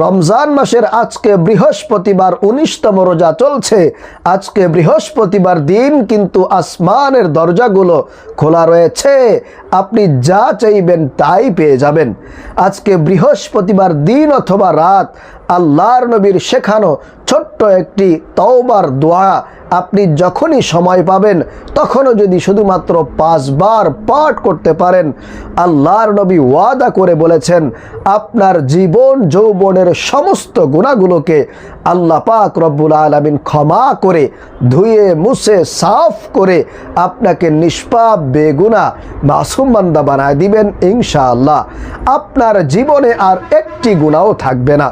রমজান মাসের আজকে বৃহস্পতিবার উনিশতম রোজা চলছে। আজকে বৃহস্পতিবার দিন কিন্তু আসমানের দরজাগুলো খোলা রয়েছে। আপনি যা চাইবেন তাই পেয়ে যাবেন। আজকে বৃহস্পতিবার দিন অথবা রাত আল্লাহর নবীর শেখানো ছোট্ট একটি তওবার দোয়া। আপনি যখনই সময় পাবেন, তখনও যদি শুধুমাত্র পাঁচবার পাঠ করতে পারেন, আল্লাহর নবী ওয়াদা করে বলেছেন, আপনার জীবন যৌবনের সমস্ত গুণাগুলোকে আল্লাহ পাক রব্বুল আলমিন ক্ষমা করে, ধুয়ে মুছে, সাফ করে আপনাকে নিষ্পাপ বেগুনা মাসুম বান্দা বানায় দিবেন ইনশাআল্লাহ। আপনার জীবনে আর একটি গুণাও থাকবে না।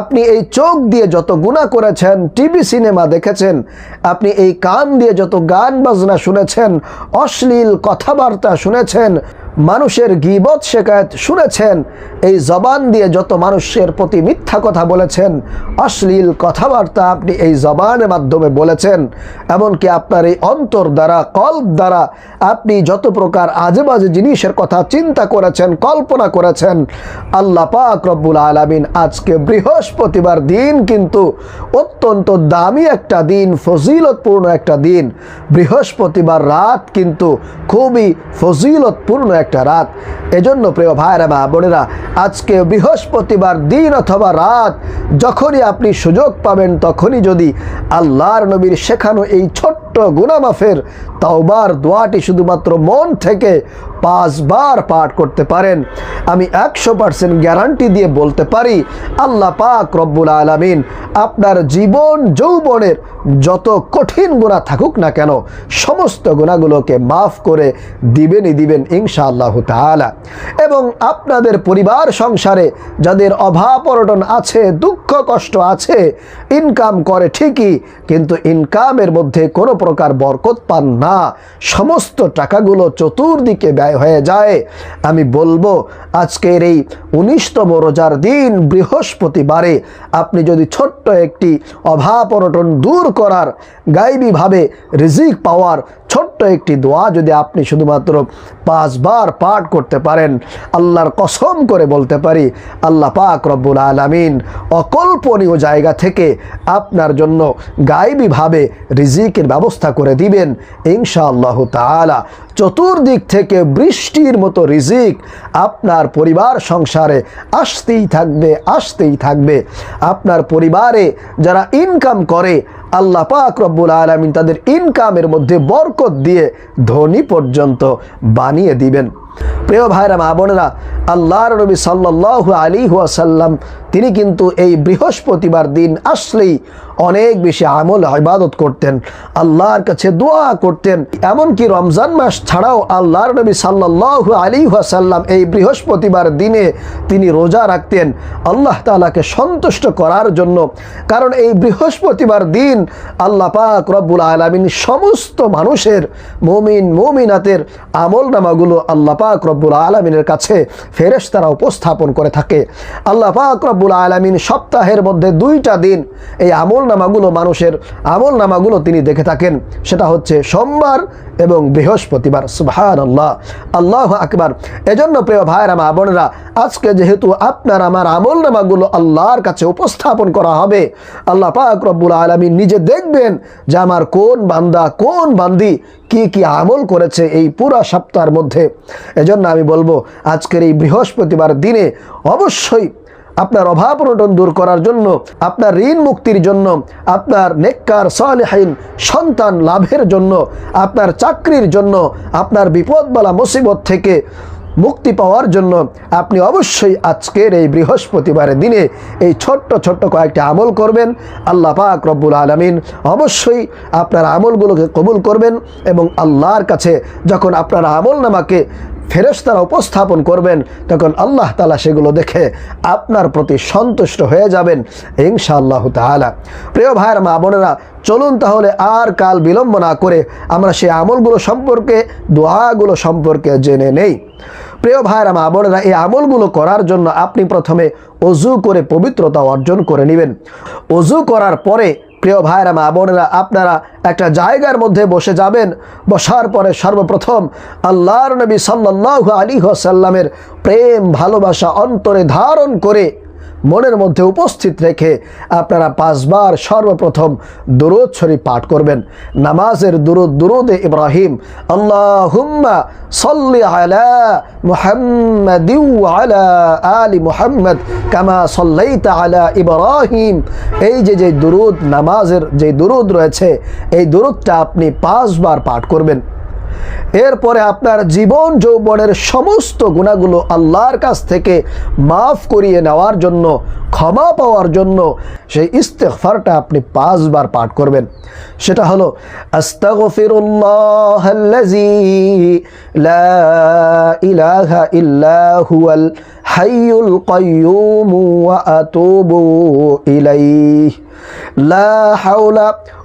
আপনি এই চোখ দিয়ে যত গুণা করেছেন, টিভি, সিনেমা দেখেছেন, আপনি এই কান দিয়ে যত গান বাজনা শুনেছেন, অশ্লীল কথাবার্তা শুনেছেন মানুষের গিবত শেখায়ত শুনেছেন। এই জবান দিয়ে যত মানুষের প্রতি মিথ্যা কথা বলেছেন, অশ্লীল কথাবার্তা আপনি এই জবানের মাধ্যমে বলেছেন। এমনকি আপনার এই অন্তর দ্বারা, কল্প দ্বারা আপনি যত প্রকার আজে বাজে জিনিসের কথা চিন্তা করেছেন, কল্পনা করেছেন, আল্লাহ পাক রব্বুল আলমিন আজকে বৃহস্পতিবার দিন কিন্তু অত্যন্ত দামি একটা দিন, ফজিলতপূর্ণ একটা দিন। বৃহস্পতিবার রাত কিন্তু খুবই ফজিলতপূর্ণ একটা রাত। এজন্য প্রিয় ভাইরা মা বোনেরা, আজকে বৃহস্পতিবার দিন অথবা রাত, যখনই আপনি সুযোগ পাবেন তখনই যদি আল্লাহর নবীর শেখানো এই ছোট্ট গুণামাফের তাওবার দোয়াটি শুধুমাত্র মন থেকে পাঁচবার পাঠ করতে পারেন। আমি একশো পার্সেন্ট গ্যারান্টি দিয়ে বলতে পারি, আল্লাহ পাক রব্বুল আলমিন আপনার জীবন যৌবনের যত কঠিন গুণা থাকুক না কেন, সমস্ত গুণাগুলোকে মাফ করে দিবেনই দিবেন ইনশাআল্লাহ তাআলা। এবং আপনাদের পরিবার সংসারে যাদের অভাব অনটন আছে, দুঃখ কষ্ট আছে ইনকাম করে ঠিকই, কিন্তু ইনকামের মধ্যে কোনো প্রকার বরকত পান না। সমস্ত টাকাগুলো চতুর্দিকে ব্যয় হয়ে যায়। আমি বলব, আজকের এই উনিশতম রোজার দিন বৃহস্পতিবারে আপনি যদি ছোট্ট একটি অভাব অনটন দূর করার গাইবীভাবে রিজিক পাওয়ার ছোট্ট একটি দোয়া যদি আপনি শুধুমাত্র পাঁচবার পাঠ করতে পারেন, আল্লাহর কসম করে বলতে পারি, আল্লাহ পাক রব্বুল আলমিন অকল্পনীয় জায়গা থেকে আপনার জন্য গাইবীভাবে রিজিকের ব্যবস্থা করে দিবেন। ইনশাআল্লাহ তাআলা চতুর্দিক থেকে বৃষ্টির মতো রিজিক আপনার পরিবার সংসারে আসতেই থাকবে আসতেই থাকবে। আপনার পরিবারে যারা ইনকাম করে আল্লাহ পাক রব্বুল আলমিন তাদের ইনকামের মধ্যে বরকত দিয়ে ধনী পর্যন্ত বানিয়ে দিবেন। প্রিয় ভাইরা, মা বোনেরা, আল্লাহর নবী সাল্লাহ আলী ওয়াসাল্লাম, তিনি কিন্তু এই বৃহস্পতিবার দিন আসলেই অনেক বেশি আমল, ইবাদত করতেন, আল্লাহর কাছে দোয়া করতেন। এমনকি রমজান মাস ছাড়াও আল্লাহর নবী সাল্লাহ আলী ওয়াসাল্লাম এই বৃহস্পতিবার দিনে তিনি রোজা রাখতেন। আল্লাহ তালাকে সন্তুষ্ট করার জন্য। কারণ এই বৃহস্পতিবার দিন আল্লাহ পাক রব্বুল আলমিন সমস্ত মানুষের, মমিন, মমিনাতের আমল নামাগুলো আল্লাহ পাক রব্বুল আলমিনের কাছে ফেরেশ তারা উপস্থাপন করে থাকে। আল্লাহ পাক রব্বুল আলমিন সপ্তাহের মধ্যে দুইটা দিন এই আমল নামাগুলো মানুষের আমল নামাগুলো তিনি দেখে থাকেন। সেটা হচ্ছে সোমবার এবং বৃহস্পতিবার। সুবহান আল্লাহ আল্লাহ আকবার। এজন্য প্রিয় ভাইরা মা বোনেরা, আজকে যেহেতু আপনার আমার আমল নামাগুলো আল্লাহর কাছে উপস্থাপন করা হবে, আল্লাহ পাক রব্বুল আলমী নিজে দেখবেন যে আমার কোন বান্দা কোন বান্দি কি কি আমল করেছে এই পুরো সপ্তাহের মধ্যে? এজন্য আমি বলব, আজকের এই বৃহস্পতিবার দিনে অবশ্যই আপনার অভাব অনটন দূর করার জন্য, আপনার ঋণ মুক্তির জন্য, আপনার নেককার সহলেহীন সন্তান লাভের জন্য, আপনার চাকরির জন্য, আপনার বিপদ বিপদবালা মুসিবত থেকে মুক্তি পাওয়ার জন্য আপনি অবশ্যই আজকের এই বৃহস্পতিবারের দিনে এই ছোট্ট ছোট্ট কয়েকটি আমল করবেন। আল্লাহ পাক রব্বুল আলমিন অবশ্যই আপনার আমলগুলোকে কবুল করবেন এবং আল্লাহর কাছে যখন আপনার আমল নামাকে ফেরেশতারা উপস্থাপন করবেন, তখন আল্লাহ তালা সেগুলো দেখে আপনার প্রতি সন্তুষ্ট হয়ে যাবেন ইনশাআল্লাহ তালা প্রিয় ভাইয়ের মা বোনেরা, চলুন তাহলে আর কাল বিলম্ব না করে আমরা সেই আমলগুলো সম্পর্কে, দোয়াগুলো সম্পর্কে জেনে নেই। প্রিয় ভাইয়েরা, মা বোনেরা, এই আমলগুলো করার জন্য আপনি প্রথমে অজু করে পবিত্রতা অর্জন করে নেবেন। অজু করার পরে, প্রিয় ভাইরা মা বোনেরা, আপনারা একটা জায়গার মধ্যে বসে যাবেন। বসার পরে সর্বপ্রথম আল্লাহর নবী সাল্লাহ আলী হাসাল্লামের প্রেম, ভালোবাসা অন্তরে ধারণ করে মনের মধ্যে উপস্থিত রেখে আপনারা পাঁচবার সর্বপ্রথম দুরুদ শরীফ পাঠ করবেন। নামাজের দুরুদ দুরুদে ইব্রাহিম, আল্লাহুম্মা আলা কামা ইব্রাহিম। এই যে যে দুরুদ, নামাজের যে দুরুদ রয়েছে, এই দুরুদটা আপনি পাঁচবার পাঠ করবেন। এরপরে আপনার জীবন যৌবনের সমস্ত গুণাগুলো আল্লাহর কাছ থেকে মাফ করিয়ে নেওয়ার জন্য, ক্ষমা পাওয়ার জন্য সেই ইস্তেফারটা আপনি পাঁচবার পাঠ করবেন। সেটা হলো আস্তাগফিরুল্লাহাল্লাযী লা ইলাহা ইল্লা হুয়াল হাইয়ুল কাইয়্যুম ওয়া আতুবু ইলাইহি। লা হাওলা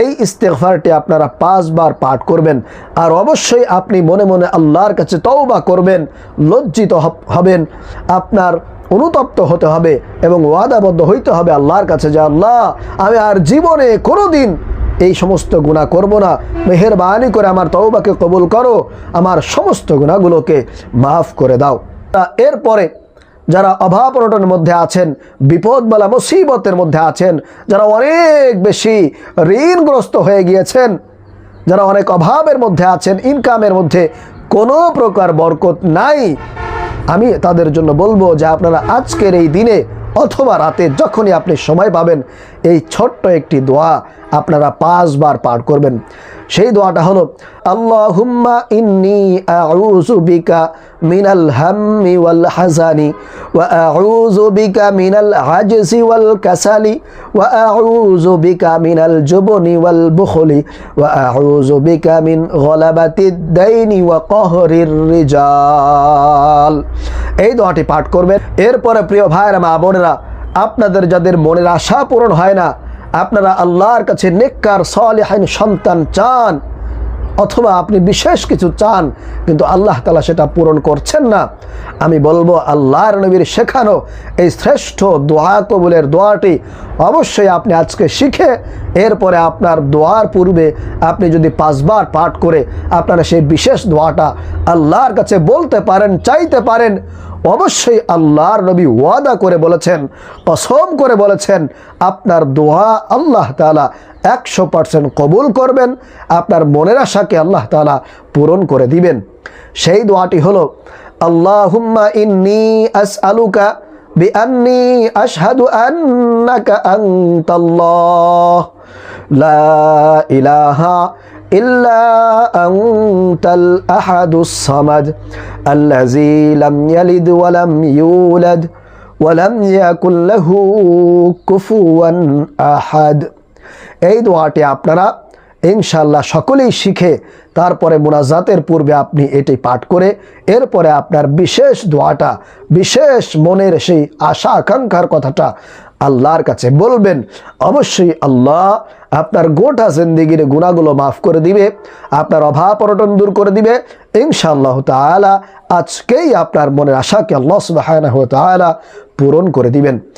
এই ইস্তেগফারটি আপনারা পাঁচবার পাঠ করবেন আর অবশ্যই আপনি মনে মনে আল্লাহর কাছে তওবা করবেন, লজ্জিত হবেন, আপনার অনুতপ্ত হতে হবে এবং ওয়াদাবদ্ধ হইতে হবে আল্লাহর কাছে যে আল্লাহ, আমি আর জীবনে কোনো দিন এই সমস্ত গুণা করব না। মেহেরবানি করে আমার তওবাকে কবুল করো, আমার সমস্ত গুণাগুলোকে মাফ করে দাও। তা এরপরে যারা অভাব অনটনের মধ্যে আছেন বিপদবালা মুসিবতের মধ্যে আছেন, যারা অনেক বেশি ঋণগ্রস্ত হয়ে গিয়েছেন, যারা অনেক অভাবের মধ্যে আছেন ইনকামের মধ্যে কোনো প্রকার বরকত নাই, আমি তাদের জন্য বলব যে আপনারা আজকের এই দিনে অথবা রাতে যখনই আপনি সময় পাবেন, এই ছোট্ট একটি দোয়া আপনারা পাঁচবার পাঠ করবেন। সেই দোয়াটা হলো, আল্লাহুম্মা ইন্নি আউযু বিকা মিনাল হাম্মি ওয়াল হাজানি ওয়া আউযু মিনাল আজজি ওয়াল কাসালি ওয়া আউযু বিকা মিনাল জুবনি ওয়াল বুখলি ওয়া আউযু বিকা মিন গলাবাতিদ দাইনি ওয়া কহরির রিজাল। এই দোয়াটি পাঠ করবেন। এরপরে প্রিয় ভাইয়েরা, মা বোনেরা, আপনাদের যাদের মনের আশা পূরণ হয় না আপনারা আল্লাহর কাছে নেককার সলিহাইন সন্তান চান, অথবা আপনি বিশেষ কিছু চান, কিন্তু আল্লাহ তালা সেটা পূরণ করছেন না। আমি বলব, আল্লাহর নবীর শেখানো এই শ্রেষ্ঠ দোয়া, কবুলের দোয়াটি অবশ্যই আপনি আজকে শিখে, এরপরে আপনার দোয়ার পূর্বে আপনি যদি পাঁচবার পাঠ করে আপনারা সেই বিশেষ দোয়াটা আল্লাহর কাছে বলতে পারেন, চাইতে পারেন অবশ্যই আল্লাহর নবী ওয়াদা করে বলেছেন, কসম করে বলেছেন, আপনার দোয়া আল্লাহ তালা একশো পার্সেন্ট কবুল করবেন, আপনার মনের আশাকে আল্লাহ তালা পূরণ করে দিবেন। সেই দোয়াটি হলো, আল্লাহুম্মা ইন্নি আস আলুকা বিআন্নি আশহাদু আন্নাকা আনতাল্লাহ লা ইলাহা إلا أنت الأحد الصمد الذي لم يلد ولم يولد ولم يكن له كفوا أحد এই দোয়াটি আপনারা ইনশাল্লাহ সকলেই শিখে, তারপরে মোনাজাতের পূর্বে আপনি এটি পাঠ করে, এরপরে আপনার বিশেষ দোয়াটা, বিশেষ মনের সেই আশা আকাঙ্ক্ষার কথাটা আল্লাহর কাছে বলবেন। অবশ্যই আল্লাহ আপনার গোটা জিন্দিগির গুণাগুলো মাফ করে দিবে, আপনার অভাব অনটন দূর করে দিবে। ইনশাআল্লাহ তাআলা আজকেই আপনার মনের আশাকে আল্লাহ তাআলা পূরণ করে দিবেন।